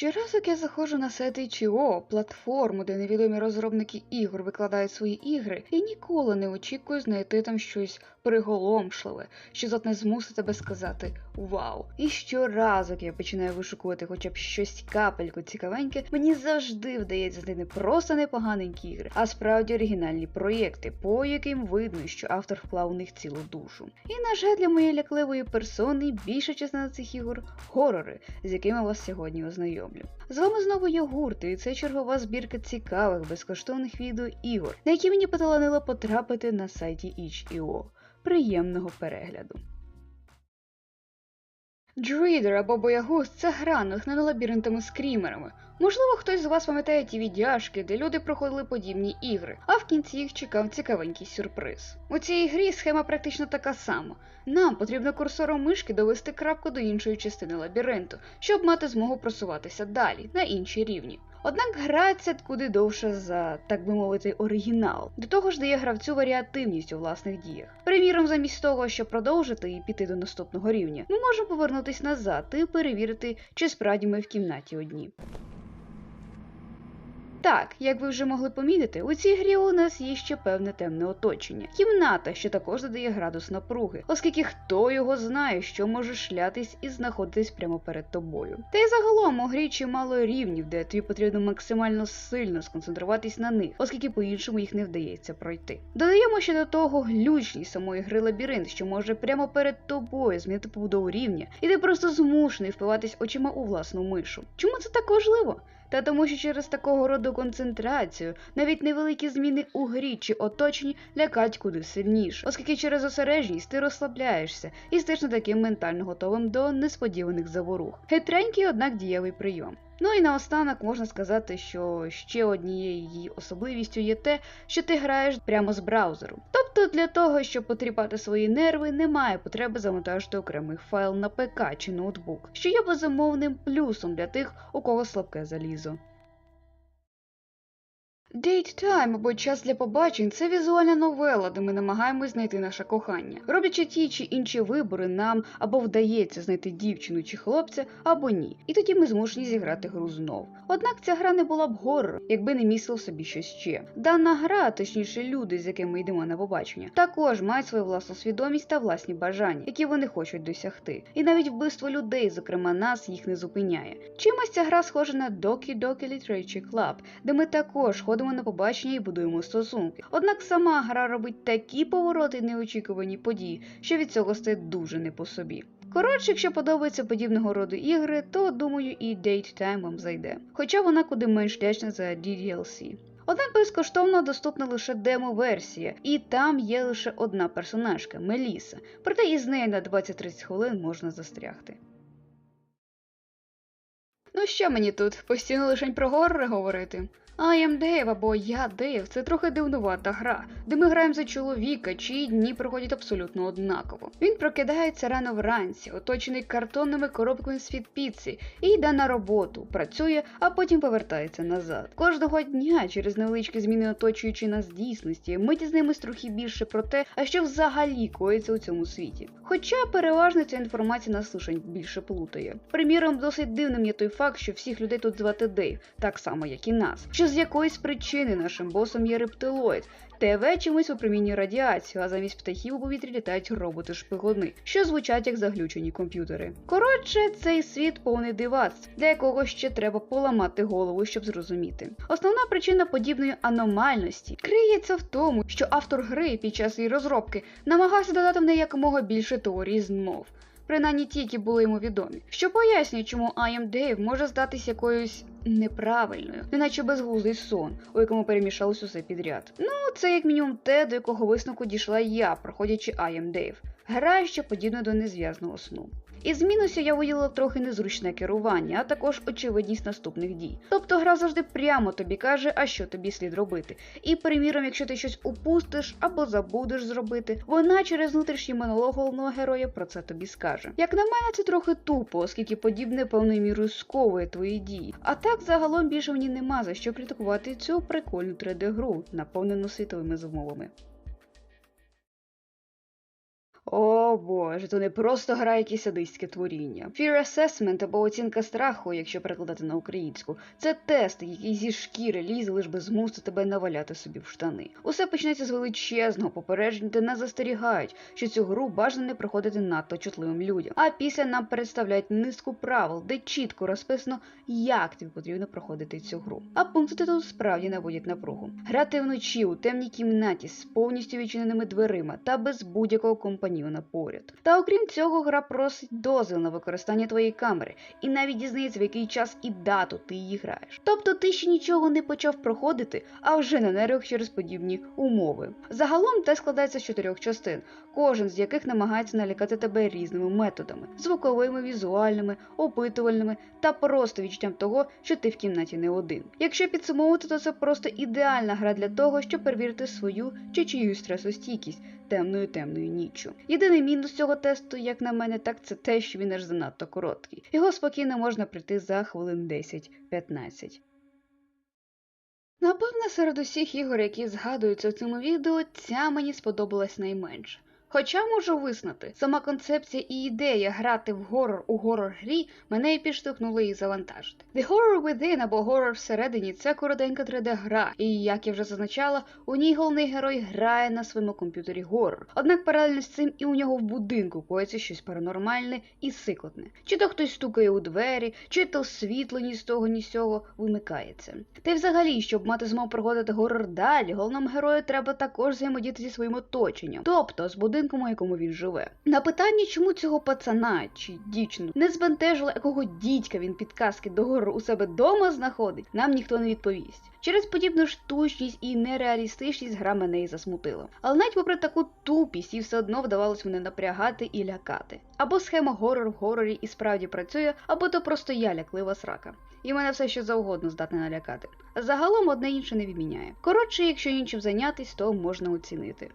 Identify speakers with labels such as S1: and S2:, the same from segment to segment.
S1: Щоразу, як я заходжу на сайт HIO, платформу, де невідомі розробники ігор викладають свої ігри, я ніколи не очікую знайти там щось приголомшливе, що затне змусить тебе сказати Вау! І щоразу, як я починаю вишукувати хоча б щось капельку цікавеньке, мені завжди вдається знайти не просто непоганенькі ігри, а справді оригінальні проєкти, по яким видно, що автор вклав у них цілу душу. І, на жаль, для моєї лякливої персони більша частина цих ігор горори, з якими вас сьогодні ознайомлю. З вами знову Йогурт, і це чергова збірка цікавих безкоштовних відеоігор, на які мені поталанило потрапити на сайті itch.io. Приємного перегляду. Druider або Боягуз це гра, натхнена лабіринтами скрімерами. Можливо, хтось з вас пам'ятає ті віддяшки, де люди проходили подібні ігри, а в кінці їх чекав цікавенький сюрприз. У цій грі схема практично така сама. Нам потрібно курсором мишки довести крапку до іншої частини лабіринту, щоб мати змогу просуватися далі, на інші рівні. Однак грається куди довше за, так би мовити, оригінал. До того ж дає гравцю варіативність у власних діях. Приміром, замість того, щоб продовжити і піти до наступного рівня, ми можемо повернутися назад і перевірити, чи справді ми в кімнаті одні. Так, як ви вже могли помітити, у цій грі у нас є ще певне темне оточення. Кімната, що також додає градус напруги, оскільки хто його знає, що може шлятись і знаходитись прямо перед тобою. Та й загалом у грі чимало рівнів, де тобі потрібно максимально сильно сконцентруватись на них, оскільки по-іншому їх не вдається пройти. Додаємо ще до того глючність самої гри лабіринт, що може прямо перед тобою змінити побудову рівня, і ти просто змушений впиватись очима у власну мишу. Чому це так важливо? Та тому, що через такого роду концентрацію навіть невеликі зміни у грі чи оточенні лякають куди сильніше, оскільки через осережність ти розслабляєшся і стаєш не таким ментально готовим до несподіваних заворух. Хитренький, однак дієвий прийом. Ну і наостанок можна сказати, що ще однією її особливістю є те, що ти граєш прямо з браузеру. Тобто для того, щоб потріпати свої нерви, немає потреби завантажити окремий файл на ПК чи ноутбук, що є безумовним плюсом для тих, у кого слабке залізо. Date Time або час для побачень це візуальна новела, де ми намагаємось знайти наше кохання. Роблячи ті чи інші вибори, нам або вдається знайти дівчину чи хлопця, або ні. І тоді ми змушені зіграти гру знов. Однак ця гра не була б горором, якби не містила собі щось ще. Дана гра, точніше, люди, з якими йдемо на побачення, також мають свою власну свідомість та власні бажання, які вони хочуть досягти. І навіть вбивство людей, зокрема нас, їх не зупиняє. Чимось ця гра схожа на Doki Doki Literature Club, де ми також ходимо ходимо на побачення і будуємо стосунки. Однак сама гра робить такі повороти і неочікувані події, що від цього стає дуже не по собі. Коротше, якщо подобаються подібного роду ігри, то думаю і Date Time вам зайде. Хоча вона куди менш лячна за DDLC. Однак безкоштовно доступна лише демо-версія, і там є лише одна персонажка Меліса, проте із нею на 20-30 хвилин можна застрягти. Ну що мені тут постійно лише про горори говорити? I am Dave або Я Дейв це трохи дивнувата гра, де ми граємо за чоловіка, чиї дні проходять абсолютно однаково. Він прокидається рано вранці, оточений картонними коробками з від піци, і йде на роботу, працює, а потім повертається назад. Кожного дня через невеличкі зміни оточуючи нас дійсності, ми дізнаємось трохи більше про те, а що взагалі коїться у цьому світі. Хоча переважно ця інформація нас лише більше плутає. Приміром, досить дивним є той факт, що всіх людей тут звати Дейв, так само як і нас. Що з якоїсь причини нашим босом є рептилоїд. ТВ чомусь випромінює радіацію, а замість птахів у повітрі літають роботи-шпигуни, що звучать як заглючені комп'ютери. Коротше, цей світ повний дивацтв, для якого ще треба поламати голову, щоб зрозуміти. Основна причина подібної аномальності криється в тому, що автор гри під час її розробки намагався додати в неї якомога більше теорій змов принаймні ті, які були йому відомі, що пояснює, чому I am може здатись якоюсь неправильною, неначе безглуздий сон, у якому перемішалось усе підряд. Ну, це як мінімум те, до якого висновку дійшла я, проходячи I am Dave. Гра, що подібна до незв'язного сну. Із мінусів я виділила трохи незручне керування, а також очевидність наступних дій. Тобто гра завжди прямо тобі каже, а що тобі слід робити. І, приміром, якщо ти щось упустиш або забудеш зробити, вона через внутрішній монолог головного героя про це тобі скаже. Як на мене, це трохи тупо, оскільки подібне певною мірою сковує твої дії. А так загалом більше мені нема за що критикувати цю прикольну 3D-гру, наповнену світовими змовами. О боже, то не просто гра якесь садистське творіння. Fear Assessment або оцінка страху, якщо перекладати на українську, це тест, який зі шкіри лізе, лиш би змусити тебе наваляти собі в штани. Усе почнеться з величезного попередження, де нас застерігають, що цю гру бажано не проходити надто чутливим людям. А після нам представляють низку правил, де чітко розписано, як тобі потрібно проходити цю гру. А пункти тут справді наводять напругу. Грати вночі у темній кімнаті з повністю відчиненими дверима та без будь-якого компаньйона поряд. Та окрім цього, гра просить дозвіл на використання твоєї камери і навіть дізнається, в який час і дату ти її граєш. Тобто ти ще нічого не почав проходити, а вже на нервах через подібні умови. Загалом те складається з чотирьох частин, кожен з яких намагається налякати тебе різними методами: звуковими, візуальними, опитувальними та просто відчуттям того, що ти в кімнаті не один. Якщо підсумовувати, то це просто ідеальна гра для того, щоб перевірити свою чи чиюсь стресостійкість темною темною ніччю. Єдиний мінус цього тесту, як на мене, так це те, що він аж занадто короткий. Його спокійно можна прийти за хвилин 10-15. Напевно, серед усіх ігор, які згадуються в цьому відео, ця мені сподобалась найменше. Хоча можу визнати, сама концепція і ідея грати в горор у горор грі мене і підштовхнули її завантажити. The Horror Within або Horror всередині це коротенька 3D-гра, і як я вже зазначала, у ній головний герой грає на своєму комп'ютері горор. Однак паралельно з цим і у нього в будинку коїться щось паранормальне і сикотне. Чи то хтось стукає у двері, чи то світло ні з того, ні з цього вимикається. Та й взагалі, щоб мати змогу проходити горор далі, головному герою треба також взаємодіяти зі своїм оточенням, тобто з будинком, у якому він живе. На питання, чому цього пацана чи дівчину не збентежило, якого дідька він підказки до горору у себе дома знаходить, нам ніхто не відповість. Через подібну штучність і нереалістичність гра мене і засмутила. Але навіть попри таку тупість, їй все одно вдавалось мене напрягати і лякати. Або схема горор в горорі і справді працює, або то просто я ляклива срака. І мене все що завгодно здатне налякати. Загалом одне інше не відміняє. Коротше, якщо іншим зайнятись, то можна оцінити.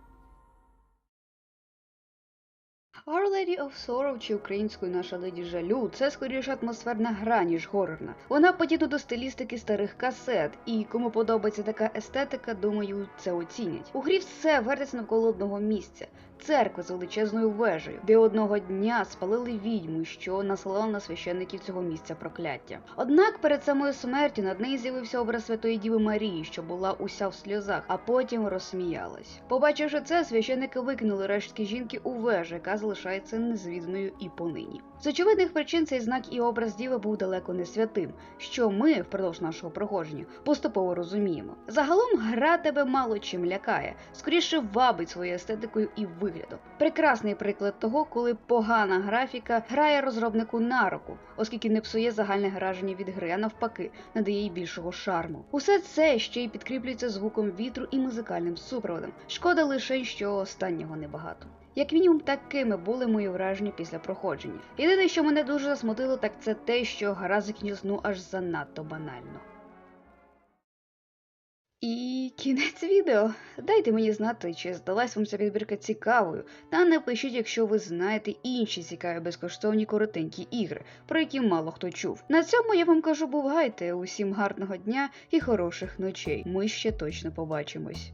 S1: Our Lady of Sorrow чи українською наша леді жалю це скоріше атмосферна гра, ніж горорна. Вона подібна до стилістики старих касет, і кому подобається така естетика, думаю, це оцінять. У грі все вертиться навколо одного місця. Церкви з величезною вежею, де одного дня спалили відьму, що наслала на священників цього місця прокляття. Однак перед самою смертю над нею з'явився образ Святої Діви Марії, що була уся в сльозах, а потім розсміялась. Побачивши це, священники викинули рештки жінки у вежу, яка залишається незвіданою і понині. З очевидних причин цей знак і образ діви був далеко не святим, що ми впродовж нашого проходження поступово розуміємо. Загалом гра тебе мало чим лякає, скоріше вабить своєю естетикою і виглядом. Прекрасний приклад того, коли погана графіка грає розробнику на руку, оскільки не псує загальне граження від гри, а навпаки, надає їй більшого шарму. Усе це ще й підкріплюється звуком вітру і музикальним супроводом. Шкода лише, що останнього небагато. Як мінімум, такими були мої враження після проходження. Єдине, що мене дуже засмутило, так це те, що гра закінчилась ну аж занадто банально. І кінець відео. Дайте мені знати, чи здалась вам ця підбірка цікавою, та напишіть, якщо ви знаєте інші цікаві безкоштовні коротенькі ігри, про які мало хто чув. На цьому я вам кажу бувайте, усім гарного дня і хороших ночей. Ми ще точно побачимось.